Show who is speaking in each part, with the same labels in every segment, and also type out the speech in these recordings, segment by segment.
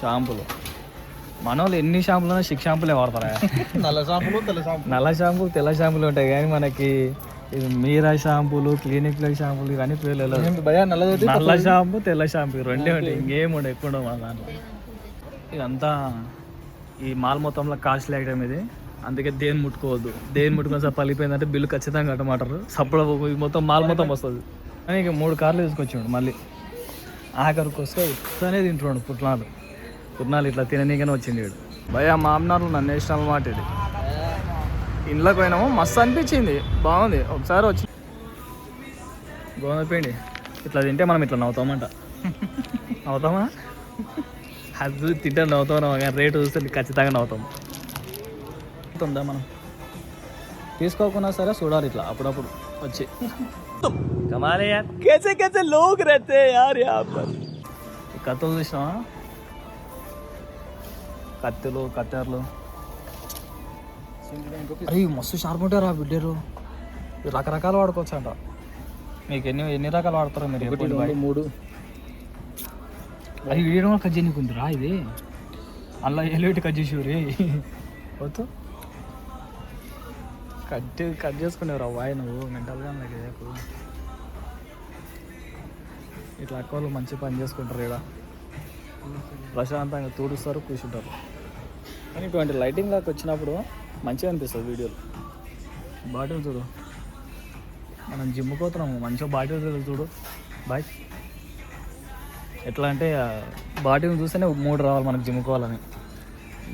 Speaker 1: షాంపులు. మన వాళ్ళు ఎన్ని షాంపులు సిక్స్ షాంపులే వాడతారా?
Speaker 2: నల్ల షాంపులు తెల్ల షాంపు
Speaker 1: నల్ల షాంపూలు తెల్ల షాంపులు ఉంటాయి కానీ మనకి ఇది మీరా షాంపూలు క్లినిక్ షాంపులు ఇవన్నీ పేర్లు నల్ల షాంపూ తెల్ల షాంపూ రెండే ఉంటాయి. ఇంకేం ఉండవు ఎక్కువ ఉండవు మన దాంట్లో. ఇదంతా ఈ మాల్ మొత్తంలో కాస్ట్లీ ఐటమ్ ఇది. అందుకే దేని ముట్టుకోవద్దు. దేని ముట్టుకొని సార్ పలిపోయిందంటే బిల్లు ఖచ్చితంగా కట్టమంటారు. సప్పుడు మొత్తం మాల్ మొత్తం వస్తుంది. కానీ ఇక మూడు కార్లు తీసుకొచ్చాడు మళ్ళీ. ఆఖరికి వస్తే ఇట్లానే తింటున్నాడు పుట్నాలు కుర్నాలు ఇట్లా తిననీగానే వచ్చింది వీడు. భయ మామనార్లు నన్ను వేసిన మాట ఇది. ఇంట్లోకి పోయినాము మస్తు అనిపించింది. బాగుంది. ఒకసారి వచ్చి గోధుమ ఇట్లా తింటే మనం ఇట్లా నవ్వుతామంట. నవ్వుతామా? అది తింటే నవ్వుతాం కానీ రేటు చూస్తే ఖచ్చితంగా నవ్వుతాం. ఉందా మనం? తీసుకోకుండా సరే చూడాలి ఇట్లా అప్పుడప్పుడు వచ్చి. కమాలే కేసే కేసే లోక్ యాప్ కథలు చూసినావా? కత్తులు కత్తెరలు. అరే మస్తు షార్ప్ ఉంటారు ఆ బిడ్డరు రకరకాలు వాడుకోవచ్చు అంట మీకు ఎన్ని ఎన్ని రకాలు వాడతారో మీరు.
Speaker 2: మూడు.
Speaker 1: అది వీడియో కట్ చేయకుందిరా ఇది. అలా ఎలివేట్ కట్ చేసి రే వద్దు. కట్ కట్ చేసుకునేవరా వాయ్ నువ్వు మెంటల్గా నాకు ఇట్లా అక్క వాళ్ళు మంచి పని చేసుకుంటారు ఇక్కడ ప్రశాంతంగా తూడుస్తారు కూర్చుంటారు. కానీ ఇటువంటి లైటింగ్ లాగా వచ్చినప్పుడు మంచిగా అనిపిస్తుంది వీడియోలు బాటిల్ చూడు. మనం జిమ్ పోతున్నాము మంచిగా బాటిల్ చూడు. బాయ్ ఎట్లా అంటే బాటిల్ చూస్తేనే మూడు రావాలి మనకు జిమ్ముకోవాలని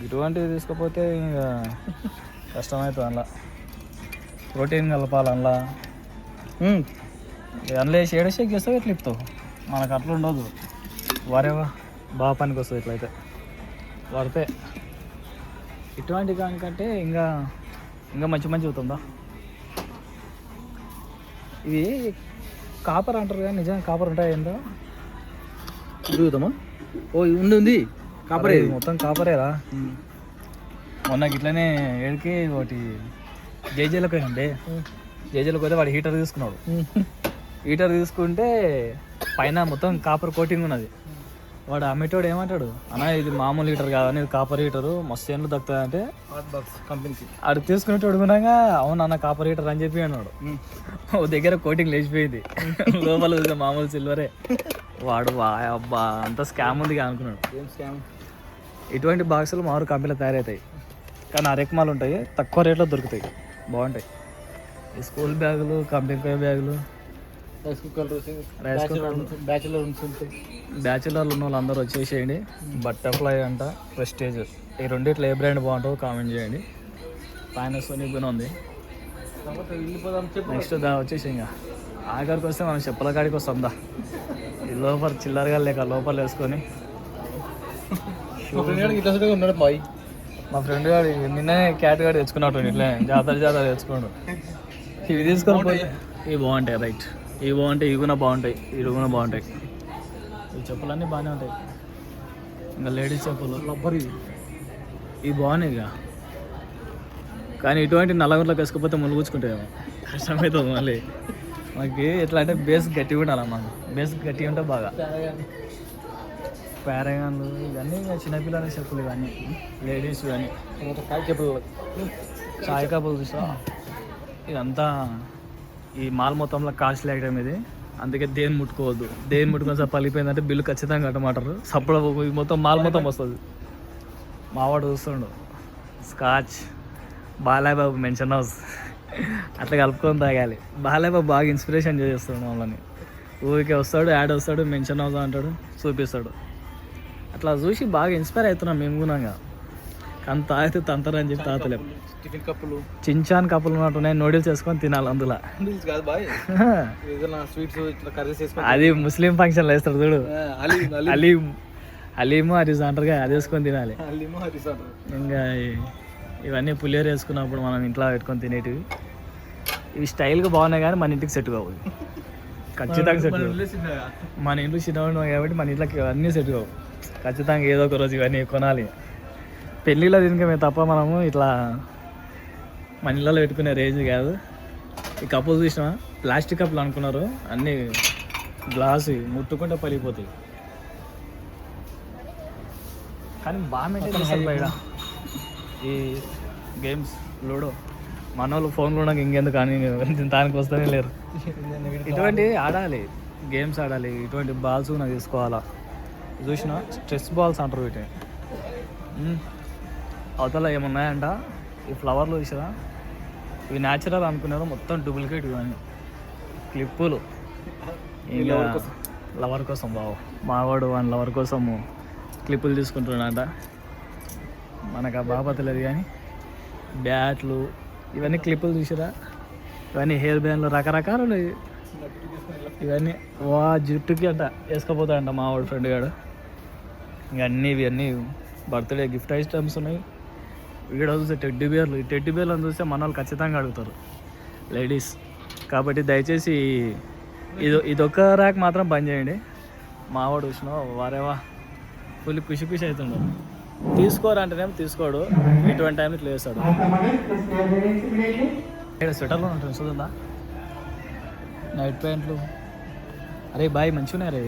Speaker 1: ఇటువంటివి తీసుకపోతే ఇంకా కష్టమవుతుంది అందులో. ప్రోటీన్ కలపాలి అందులో. అందులో వేసి ఏడ షేక్ చేస్తావు ఎట్లా ఇస్తావు మనకు అట్లా ఉండదు. వారేవా బాగా పనికి వస్తుంది ఇట్లయితే. వాడితే ఇటువంటి దానికంటే ఇంకా ఇంకా మంచి మంచి అవుతుందా ఇవి కాపర్ అంటారు కానీ నిజంగా కాపర్ ఉంటాయి ఏందో?
Speaker 2: చూద్దామా? ఓ ఉంది ఉంది.
Speaker 1: కాపరే మొత్తం కాపరేరా మొన్న ఇట్లనే ఏడికి ఒకటి జేజేలకు పోయిండే జేజేలకు పోతే వాడు హీటర్ తీసుకున్నాడు. హీటర్ తీసుకుంటే పైన మొత్తం కాపర్ కోటింగ్ ఉన్నది. వాడు అమ్మేటోడు ఏమంటాడు? అన్న ఇది మామూలు హీటర్ కాదని ఇది కాపర్ హీటరు మస్తు ఏండ్లు దక్కుతుంది అంటే
Speaker 2: కంపెనీకి
Speaker 1: ఆడు తీసుకునేటోడు గుణంగా అవును అన్న కాపర్ హీటర్ అని చెప్పి అన్నాడు. ఓ దగ్గర కోటింగ్ లేచిపోయింది. లోపల మామూలు సిల్వరే. వాడు వా అబ్బా అంత స్కామ్ ఉంది అనుకున్నాడు.
Speaker 2: ఏం స్కామ్
Speaker 1: ఇటువంటి బాక్సులు మామూలు కంపెనీలో తయారవుతాయి. కానీ ఆ రెక్మాలు ఉంటాయి తక్కువ రేట్లో దొరుకుతాయి. బాగుంటాయి. ఈ స్కూల్ బ్యాగులు కంపెనీ బ్యాగులు
Speaker 2: rice cooker
Speaker 1: rice cooker
Speaker 2: bachelor
Speaker 1: బ్యాచులర్లు ఉన్న వాళ్ళందరూ వచ్చేసేయండి. బటర్ఫ్లై అంట ప్రెస్టేజ్ ఈ రెండిట్లో ఏ బ్రాండ్ బాగుంటుందో కామెంట్ చేయండి. పానాసోనిక్ కూడా ఉంది.
Speaker 2: వెళ్ళిపోదాం చెప్పు.
Speaker 1: నెక్స్ట్ దా వచ్చేసి ఇంకా. ఆఖరికి వస్తే మనం చెప్పుల కాడికి వస్తాం దా. ఈ లోపల చిల్లరగా లేక లోపల వేసుకొని.
Speaker 2: ఉన్నాడు బాయ్.
Speaker 1: మా ఫ్రెండ్ గారు నిన్నే క్యాట్ గారు తెచ్చుకున్నట్టు ఇట్లా జాతర జాతర తెచ్చుకోండు ఇవి తీసుకొని పోయి ఇవి బాగుంటాయి రైట్ ఇవి బాగుంటాయి ఇవి కూడా బాగుంటాయి. ఇవి కూడా బాగుంటాయి. ఈ చెప్పులన్నీ బాగానే ఉంటాయి. ఇంకా లేడీస్ చెప్పులు.
Speaker 2: రబ్బర్
Speaker 1: ఇవి బాగున్నాయి ఇక. కానీ ఇటువంటి నల్లగుంట్లోకి వేసుకపోతే ములుగుచ్చుకుంటాయేమో కష్టమవుతుంది మళ్ళీ. మనకి ఎట్లా అంటే బేస్ గట్టిగా ఉండాలి మనకు బేస్ గట్టిగా ఉంటే బాగా. పారాగాన్లు. ఇవన్నీ ఇంకా చిన్నపిల్లల చెప్పులు ఇవన్నీ. లేడీస్ ఇవన్నీ.
Speaker 2: చెప్పులు.
Speaker 1: చాయ్ కప్పులు చూసా ఇదంతా ఈ మాల్ మొత్తంలో కాస్ట్లీ ఐటమ్ ఇది? అందుకే దేని ముట్టుకోవద్దు. దేని ముట్టుకొని సార్ పలిపోయిందంటే బిల్లు ఖచ్చితంగా కట్టమంటారు. సప్పుడు మొత్తం మాల్ మొత్తం వస్తుంది. మావాడు చూస్తుండు. Scotch. Balayya Babu mansion house. అట్లా కలుపుకొని తాగాలి. బాలయ్యబాబు బాగా ఇన్స్పిరేషన్ చేస్తాడు మమ్మల్ని. ఊరికే వస్తాడు యాడ్ వస్తాడు మెన్షన్ హౌస్ అంటాడు చూపిస్తాడు. అట్లా చూసి బాగా ఇన్స్పైర్ అవుతున్నాం మేము కూడా కానీ తాగితే తంతరని చెప్పి తాతలేము
Speaker 2: టిఫిన్ కప్పులు.
Speaker 1: చించాన్ కప్పులు ఉన్నట్టున్నాయి నూడిల్స్ వేసుకొని తినాలి అందులో.
Speaker 2: నూడిల్స్ కాదు బాయ్. ఏదైనా స్వీట్స్ ఇట్లా కర్రీస్ వేసుకొని
Speaker 1: అది ముస్లిం ఫంక్షన్లో వేస్తాడు చూడు.
Speaker 2: అలీ
Speaker 1: అలీం. అలీము అది అంటారుగా అది వేసుకొని తినాలి.
Speaker 2: అలీమో హరీస్ అంటారు.
Speaker 1: ఇంకా ఇవన్నీ పులిహోర వేసుకున్నప్పుడు మనం ఇంట్లో పెట్టుకొని తినేటివి. ఇవి స్టైల్గా బాగున్నాయి కానీ మన ఇంటికి సెట్ కావు. ఖచ్చితంగా సెట్ మన ఇంట్లో చిన్న ఉన్నాం కాబట్టి మన ఇంట్లోకి అన్నీ సెట్ కావు. ఖచ్చితంగా ఏదో ఒక రోజు ఇవన్నీ కొనాలి. పెళ్ళిలో తినకమే తప్ప మనము ఇట్లా మన ఇళ్ళలో పెట్టుకునే రేంజ్ కాదు. ఈ కప్పులు చూసినా? ప్లాస్టిక్ కప్పులు అనుకున్నారు. అన్నీ గ్లాసు ముట్టుకుంటే పలిగిపోతాయి కానీ బాగా మెయింటైన్ చేస్తారు బయట. ఈ గేమ్స్ లూడో మన వాళ్ళు ఫోన్లో నాకు ఇంకెందుకు కానీ దానికి వస్తూనే లేరు. ఇటువంటి ఆడాలి. గేమ్స్ ఆడాలి. ఇటువంటి బాల్స్ నాకు తీసుకోవాలా. చూసిన? స్ట్రెస్ బాల్స్ అంటారు వీటిని. అవతల ఏమున్నాయంట? ఈ ఫ్లవర్లు చూసారా? ఇవి న్యాచురల్ అనుకున్నారు మొత్తం డూప్లికేట్ ఇవన్నీ. క్లిప్పులు. ఇంకా లవర్ కోసం. బావు మావాడు వాని లవర్ కోసము క్లిప్పులు తీసుకుంటున్నాడంట. మనకు ఆ బాబా తెలియదు కానీ బ్యాట్లు ఇవన్నీ క్లిప్పులు చూసారా? ఇవన్నీ హెయిర్ బ్యాండ్లు రకరకాలు ఉన్నాయి ఇవన్నీ వా జుట్టుకి అంట వేసుకపోతాడంట మా వాడు ఫ్రెండ్ గాడు. ఇంకా అన్నీ ఇవన్నీ బర్త్డే గిఫ్ట్ ఐటమ్స్ ఉన్నాయి. ఇక్కడ చూస్తే టెడ్డీ బేర్లు ఈ టెడ్డీ బేర్లను చూస్తే మన వాళ్ళు ఖచ్చితంగా అడుగుతారు. లేడీస్ కాబట్టి దయచేసి ఇది ఇదొక ర్యాక్ మాత్రం బంద్ చేయండి. మావాడు చూసినావు? వారేవా ఫుల్ ఖుషి ఖుషి అవుతుండు. తీసుకోరంటేనేమో తీసుకోడు. ఇటువంటి టైం ఇట్లా చేస్తాడు ఇక్కడ స్వెటర్లో ఉంటుంది చూస్తుందా? నైట్ ప్యాంట్లు అరే బాయ్ మంచిగా ఉన్నాయి రే.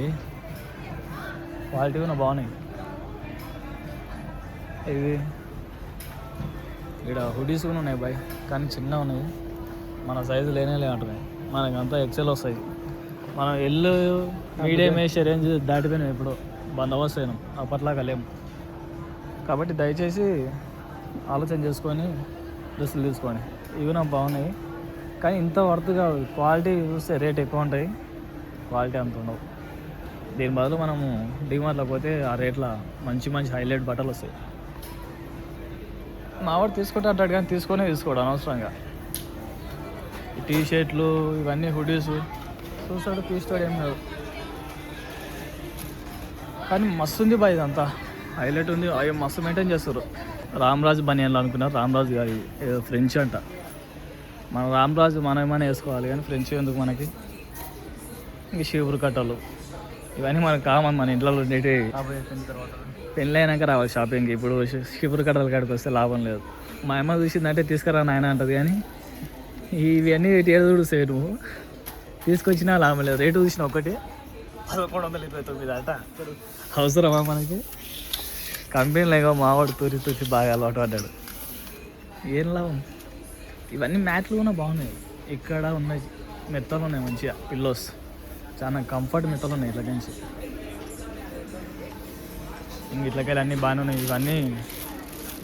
Speaker 1: క్వాలిటీ కూడా బాగున్నాయి. ఇవి ఇక్కడ హుడీస్ కూడా ఉన్నాయి బాయ్. కానీ చిన్న ఉన్నాయి. మన సైజు లేనే లేవంటున్నాయి మనకి అంతా ఎక్సెల్ వస్తాయి. మనం ఎల్లు మీడియం వేసే రేంజ్ దాటిపోయినాం ఇప్పుడు బందోబస్తు అయినాం. అప్పట్లాగా లేము కాబట్టి దయచేసి ఆలోచన చేసుకొని డ్రెస్సులు తీసుకోండి. ఇవి నాకు బాగున్నాయి. కానీ ఇంత వర్త్ కాదు క్వాలిటీ చూస్తే రేట్ ఎక్కువ ఉంటాయి. క్వాలిటీ అంత ఉండవు. దీని బదులు మనము డిమార్ట్లోకి పోతే ఆ రేట్ల మంచి మంచి హైలైట్ బట్టలు వస్తాయి. మావాడు తీసుకుంటే అంటాడు కానీ తీసుకొని తీసుకోడు అనవసరంగా. టీ షర్ట్లు ఇవన్నీ హుడీస్. చూస్తాడు తీస్తాడు ఏం కాదు. కానీ మస్తు ఉంది బా ఇదంతా. హైలైట్ ఉంది. అవి మస్తు మెయింటైన్ చేస్తారు. రామ్రాజ్ బనియన్లు అనుకున్నారు. రామ్రాజ్ గారి ఏదో ఫ్రెంచ్ అంట. మన రామరాజు మనం ఏమైనా వేసుకోవాలి కానీ ఫ్రెంచ్ ఎందుకు మనకి? ఇంక శివురు కట్టలు. ఇవన్నీ మనకు కామన్ మన ఇంట్లో ఉండేటి తర్వాత. అయినాక రావాలి షాపింగ్కి. ఇప్పుడు శివురు కట్టల కాడికి వస్తే లాభం లేదు. మా అమ్మ చూసిందంటే తీసుకురా నాయన అంటది కానీ ఇవన్నీ ఏడు చూడు నువ్వు తీసుకొచ్చినా లాభం లేదు. రేటు చూసిన ఒకటి పదకొండు వందల ఇరవై తొమ్మిది అట. అవసరమా మనకి? కంపెనీలో ఏమో మావాడు తూరి తూచి బాగా అలవాటు పడ్డాడు. ఏం లాభం? ఇవన్నీ మ్యాట్లు కూడా బాగున్నాయి. ఇక్కడ ఉన్నాయి మెత్తలు ఉన్నాయి మంచిగా పిల్లోస్. చాలా కంఫర్ట్ మెత్తలు ఉన్నాయి ఇట్లా నుంచి. ఇంక ఇట్లకెళ్ళి అన్నీ బాగానే ఉన్నాయి. ఇవన్నీ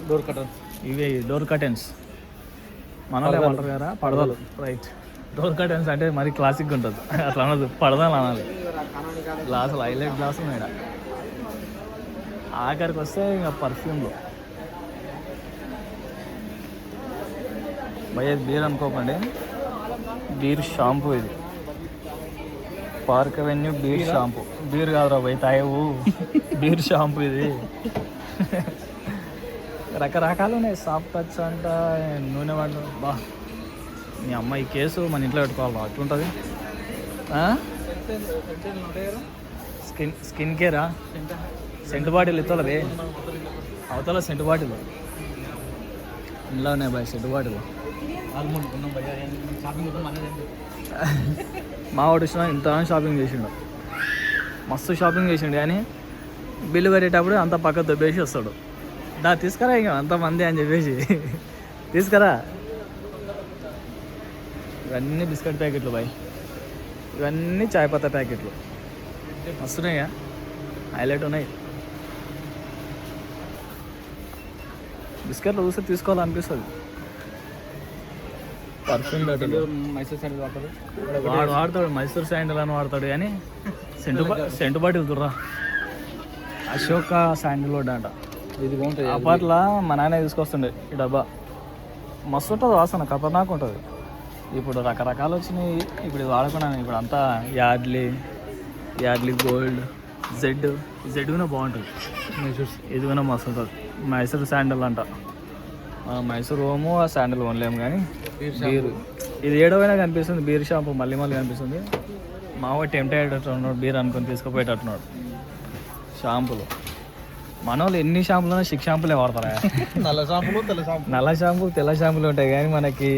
Speaker 2: డోర్ కటర్
Speaker 1: ఇవి డోర్ కర్టెన్స్ మనలో ఏమంటారు కదా పడదలు. రైట్ డోర్ కర్టెన్స్ అంటే మరి క్లాసిక్గా ఉంటుంది. అట్లా అనదు. పడదలు అనాలి. గ్లాసులు హైలైట్ గ్లాసులు ఉన్నాయి. ఆఖరికి వస్తే ఇంకా పర్ఫ్యూమ్లు భయ బీర్ అనుకోకండి. బీర్ షాంపూ ఇది. Park avenue beer shampoo beer కాదురా భయ్ తాయవు బీర్ షాంపూ ఇది. రకరకాలు ఉన్నాయి సాఫ్ట్ టచ్ అంట నూనె వాళ్ళు బా. మీ అమ్మాయి కేసు మన ఇంట్లో పెట్టుకోవాలి అట్లుంటుంది స్కిన్ స్కిన్ కేరా? సెంటు బాటిల్ ఇస్తాలే అవతల సెంటు బాటిల్. ఇంట్లో ఉన్నాయి బాయ్ సెంటు బాటిల్. మా వాడు ఇంత షాపింగ్ చేసిండు. మస్తు షాపింగ్ చేసిండు. కానీ బిల్లు కట్టేటప్పుడు అంత పక్క దొబ్బేసి వస్తాడు. దా తీసుకురా ఇక అంతమంది అని చెప్పేసి. తీసుకురా. ఇవన్నీ బిస్కెట్ ప్యాకెట్లు బాయ్. ఇవన్నీ చాయ్ పత్తా ప్యాకెట్లు. వస్తున్నాయిగా హైలైట్ ఉన్నాయి. బిస్కెట్లు చూస్తే తీసుకోవాలనిపిస్తుంది. పర్ఫ్యూమ్ వాడు వాడతాడు మైసూర్ శాండిల్ అని వాడతాడు కానీ సెంటు సెంటు బాటిల్ తుర్రా అశోక శాండిల్ వుడ్ అంట.
Speaker 2: ఇది బాగుంటుంది.
Speaker 1: అప్పట్లో మా నాన్న తీసుకొస్తుండే ఈ డబ్బా. మస్తు ఉంటుంది వాసన ఖతర్నాక్ ఉంటుంది. ఇప్పుడు రకరకాలు వచ్చినాయి. ఇప్పుడు ఇది వాడుకున్నాను. ఇప్పుడు అంతా Yardley Yardley gold Z Z కూడా బాగుంటుంది.
Speaker 2: మైసూర్.
Speaker 1: ఇది కూడా మస్తు ఉంటుంది. మైసూర్ శాండిల్ అంట. మైసూర్ ఓము ఆ శాండిల్ కొనలేము కానీ బీర్ ఇది ఏడవైనా కనిపిస్తుంది. బీర్ షాంపూ మళ్ళీ మళ్ళీ కనిపిస్తుంది. మావ టెంప్ట్ అయ్యేటట్టున్నాడు బీర్ అనుకొని తీసుకుపోయేటట్టున్నాడు షాంపులు. మన వాళ్ళు ఎన్ని షాంపులు సిక్స్ షాంపులే వాడతారా?
Speaker 2: నల్ల షాంపులు తెల్ల షాంపు
Speaker 1: నల్ల షాంపూలు తెల్ల షాంపులు ఉంటాయి కానీ మనకి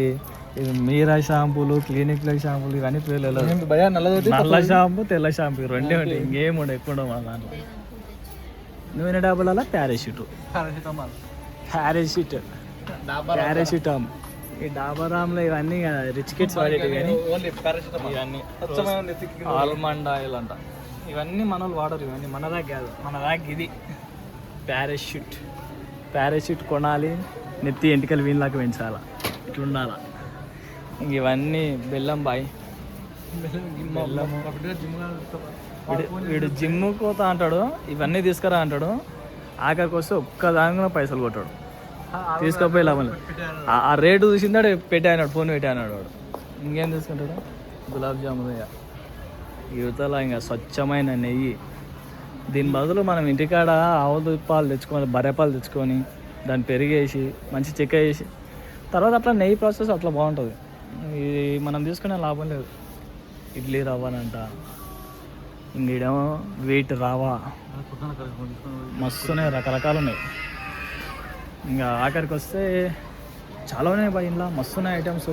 Speaker 1: మీరా షాంపూలు క్లినిక్ ప్లస్ షాంపూలు ఇవన్నీ పేర్లు నల్ల షాంపూ తెల్ల షాంపూ రెండే ఉంటాయి. ఇంకేం ఉండవు ఎక్కువ ఉండవు మన దాంట్లో. నూనె డబ్బాల ప్యారాషూట్
Speaker 2: పారాసిటమాల్.
Speaker 1: ప్యారాషూట్ ప్యారాషూటామ్ ఈ డాబరామ్లో ఇవన్నీ రిచ్ కిడ్స్ వాడేటివి కానీ ఇవన్నీ. ఆల్మండ్ ఆయిల్ అంట. ఇవన్నీ మన వాళ్ళు వాడరు ఇవన్నీ మన దాకా కాదు. మన దాకా ఇది. పారాషూట్ పారాషూట్ కొనాలి నెత్తి ఎంటికలు వీళ్ళకి పెంచాల. ఇట్లుండాల. ఇంక ఇవన్నీ బెల్లం బాయ్. వీడు జిమ్ పోతా అంటాడు ఇవన్నీ తీసుకురా అంటాడు. ఆఖరికి వస్తే ఒక్క దాని పైసలు కొట్టాడు. తీసుకపోయి లాభం ఆ- రేటు చూసిందాడు పెట్టి అన్నాడు ఫోన్ పెట్టి అన్నాడు వాడు. ఇంకేం తీసుకుంటాడు? గులాబ్ జామున్ యువతల ఇంకా స్వచ్ఛమైన నెయ్యి. దీని బదులు మనం ఇంటికాడ ఆవుల పాలు తెచ్చుకొని బర్రె పాలు తెచ్చుకొని దాన్ని పెరిగేసి మంచి చెక్క వేసి తర్వాత అట్లా నెయ్యి ప్రాసెస్ అట్లా బాగుంటుంది. ఇది మనం తీసుకునే లాభం లేదు. ఇడ్లీ రవ్వనంట ఇంకేమో వీట్ రావా మస్తున్నాయి రకరకాలు ఉన్నాయి. ఇంకా ఆఖరికి వస్తే చాలా ఉన్నాయి బా ఇంట్లో మస్తున్నాయి ఐటమ్స్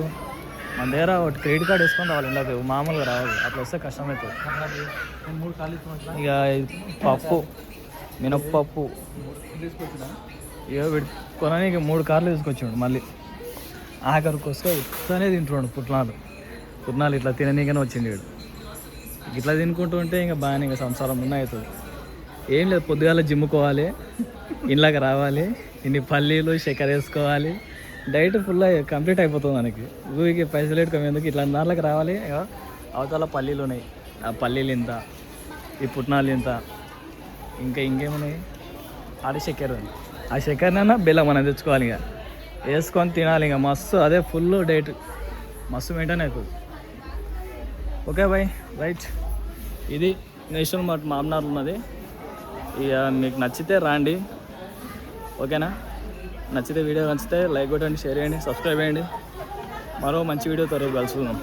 Speaker 1: మన దగ్గర ఒకటి క్రెడిట్ కార్డ్ వేసుకొని రావాలి ఇంట్లోకి మామూలుగా రావాలి. అట్లా వస్తే కష్టమవుతుంది ఇక పప్పు మినప్పప్పు. ఇక కొనడానికి మూడు కార్లు తీసుకొచ్చాడు మళ్ళీ. ఆఖరికి వస్తే ఇట్లానే తింటున్నాడు పుట్నాలు. పుట్నాలు ఇట్లా తిననీకనే వచ్చింది వీడు. ఇట్లా తినుకుంటూ ఉంటే ఇంకా బాగానే ఇంకా సంసారం ఉన్న అవుతుంది ఏం లేదు పొద్దుగాల జిమ్ముకోవాలి ఇంట్లోకి రావాలి ఇన్ని పల్లీలు చక్కెర వేసుకోవాలి. డైట్ ఫుల్ కంప్లీట్ అయిపోతుంది మనకి. ఊరికి పైసలు పెట్టుకోమేందుకు ఇట్లా దాంట్లోకి రావాలి? ఇక అవతల పల్లీలు ఉన్నాయి. ఆ పల్లీలు ఇంత ఈ పుట్నాలు ఇంత ఇంకా ఇంకేమున్నాయి? ఆడ చక్కెర ఉంది. ఆ చక్కెరనైనా బెల్లం మనం తెచ్చుకోవాలి ఇక వేసుకొని తినాలి ఇక మస్తు అదే ఫుల్ డైట్. మస్తు మెయింటైన్ అవుతుంది ఓకే బాయ్. రైట్. ఇది నేషనల్ మార్ట్ మామనార్ ఉన్నది. ఇక మీకు నచ్చితే రాండి. ఓకేనా? నచ్చితే వీడియో నచ్చితే లైక్ కొట్టండి షేర్ చేయండి సబ్స్క్రైబ్ చేయండి. మరో మంచి వీడియోతో రేపు కలుసుకుందాం.